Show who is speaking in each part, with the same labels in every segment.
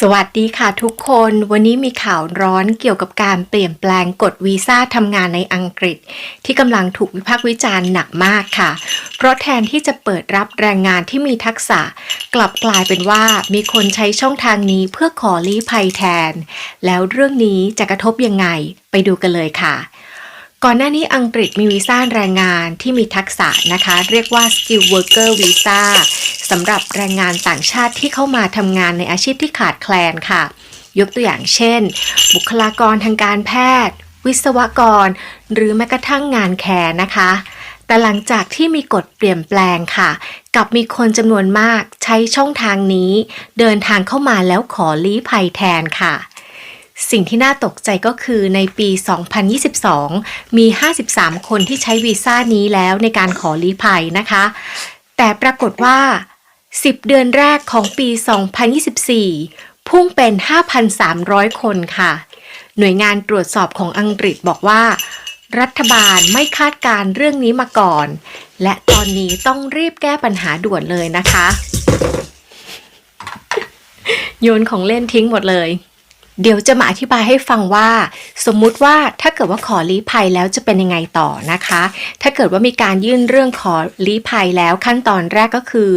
Speaker 1: สวัสดีค่ะทุกคน วันนี้มีข่าวร้อนเกี่ยวกับการเปลี่ยนแปลงกฎวีซ่าทำงานในอังกฤษ ที่กำลังถูกวิพากษ์วิจารณ์หนักมากค่ะ เพราะแทนที่จะเปิดรับแรงงานที่มีทักษะ กลับกลายเป็นว่ามีคนใช้ช่องทางนี้เพื่อขอลี้ภัยแทน แล้วเรื่องนี้จะกระทบยังไง ไปดูกันเลยค่ะ ก่อนหน้านี้อังกฤษมีวีซ่าแรงงานที่มีทักษะนะคะ เรียกว่า skill worker visa สำหรับแรงงานต่างชาติที่เข้ามาทำงานในอาชีพที่ขาดแคลนค่ะ ยกตัวอย่างเช่น บุคลากรทางการแพทย์ วิศวกร หรือแม้กระทั่งงานแคร์นะคะ แต่หลังจากที่มีกฎเปลี่ยนแปลงค่ะ กับมีคนจำนวนมากใช้ช่องทางนี้ เดินทางเข้ามาแล้วขอลี้ภัยแทนค่ะ สิ่งที่น่าตกใจก็คือในปี 2022 มี 53 คนที่ใช้วีซ่านี้แล้วในการขอลี้ภัยนะคะ แต่ปรากฏว่า 10 เดือนแรกของปี 2024 พุ่งเป็น 5,300 คนค่ะ หน่วยงานตรวจสอบของอังกฤษบอกว่า รัฐบาลไม่คาดการเรื่องนี้มาก่อน และตอนนี้ต้องรีบแก้ปัญหาด่วนเลยนะคะ โยนของเล่นทิ้งหมดเลย เดี๋ยวจะมาอธิบายให้ฟังว่า สมมุติว่าถ้าเกิดว่าขอลี้ภัยแล้วจะเป็นยังไงต่อนะคะ ถ้าเกิดว่ามีการยื่นเรื่องขอลี้ภัยแล้วขั้นตอนแรกก็คือ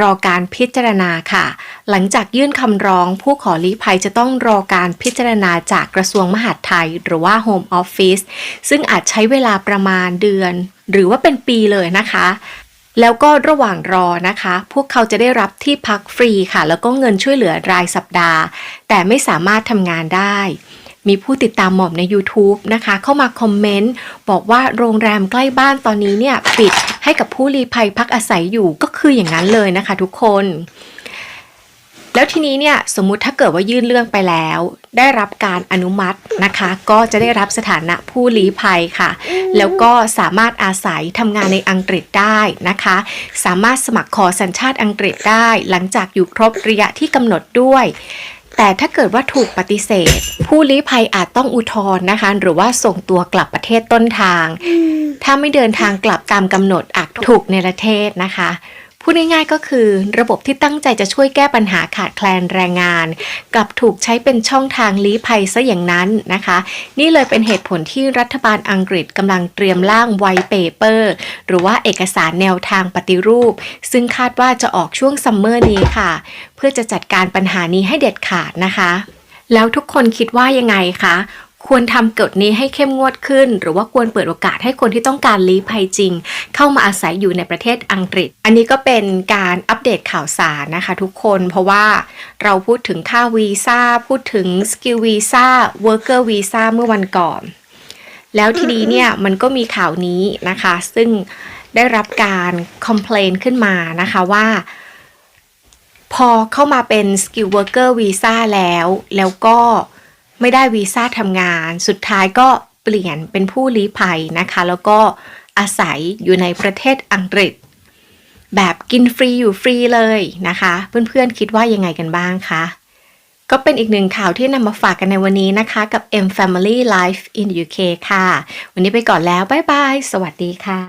Speaker 1: รอการพิจารณาค่ะ หลังจากยื่นคำร้อง ผู้ขอลี้ภัยจะต้องรอการพิจารณาจากกระทรวงมหาดไทย หรือว่า Home Office ซึ่งอาจใช้เวลาประมาณเดือน หรือว่าเป็นปีเลยนะคะ แล้วก็ระหว่างรอนะคะ พวกเขาจะได้รับที่พักฟรีค่ะ แล้วก็เงินช่วยเหลือรายสัปดาห์ แต่ไม่สามารถทำงานได้ มีผู้ติดตามหม่อมใน YouTube นะคะ เข้ามาคอมเมนต์ บอกว่าโรงแรมใกล้บ้านตอนนี้เนี่ย ปิดให้กับผู้ลี้ภัยพักอาศัยอยู่ก็คืออย่างนั้นเลยนะคะทุกคน แล้วทีนี้เนี่ยสมมุติถ้าเกิดว่ายื่นเรื่องไปแล้ว ได้รับการอนุมัตินะคะ ก็จะได้รับสถานะผู้ลี้ภัยค่ะ แล้วก็สามารถอาศัยทำงานในอังกฤษได้นะคะ สามารถสมัครขอสัญชาติอังกฤษได้ หลังจากอยู่ครบระยะที่กำหนดด้วย แต่ถ้าเกิดว่าถูกปฏิเสธ ผู้ลี้ภัยอาจต้องอุทธรณ์นะคะ หรือว่าส่งตัวกลับประเทศต้นทาง ถ้าไม่เดินทางกลับตามกำหนดอาจถูกในประเทศนะคะ พูดง่ายๆก็คือ ระบบที่ตั้งใจจะช่วยแก้ปัญหาขาดแคลนแรงงาน กลับถูกใช้เป็นช่องทางลี้ภัยซะอย่างนั้นนะคะ นี่เลยเป็นเหตุผลที่รัฐบาลอังกฤษกำลังเตรียมร่างไวเปเปอร์หรือว่าเอกสารแนวทางปฏิรูป ซึ่งคาดว่าจะออกช่วงซัมเมอร์นี้ค่ะ เพื่อจะจัดการปัญหานี้ให้เด็ดขาดนะคะแล้วทุกคนคิดว่ายังไงคะ ควรทำกฎนี้ให้เข้มงวดขึ้น หรือว่าควรเปิดโอกาสให้คนที่ต้องการลี้ภัยจริง เข้ามาอาศัยอยู่ในประเทศอังกฤษ อันนี้ก็เป็นการอัปเดตข่าวสารนะคะทุกคน เพราะว่าเราพูดถึงค่าวีซ่าพูดถึงสกิลวีซ่าเวิร์กเกอร์วีซ่าเมื่อวันก่อน แล้วทีนี้เนี่ยมันก็มีข่าวนี้นะคะ ซึ่งได้รับการคอมเพลนขึ้นมานะคะว่าพอเข้ามาเป็น Skill Worker Visa แล้ว แล้วก็ ไม่ได้วีซ่าทำงาน สุดท้ายก็เปลี่ยนเป็นผู้ลี้ภัยนะคะ แล้วก็อาศัยอยู่ในประเทศอังกฤษ แบบกินฟรีอยู่ฟรีเลยนะคะ เพื่อนๆคิดว่ายังไงกันบ้างคะก็เป็นอีกหนึ่งข่าวที่นำมาฝากกันในวันนี้นะคะ กับ M Family Life in UK ค่ะ วันนี้ไปก่อนแล้ว บ๊ายบาย สวัสดีค่ะ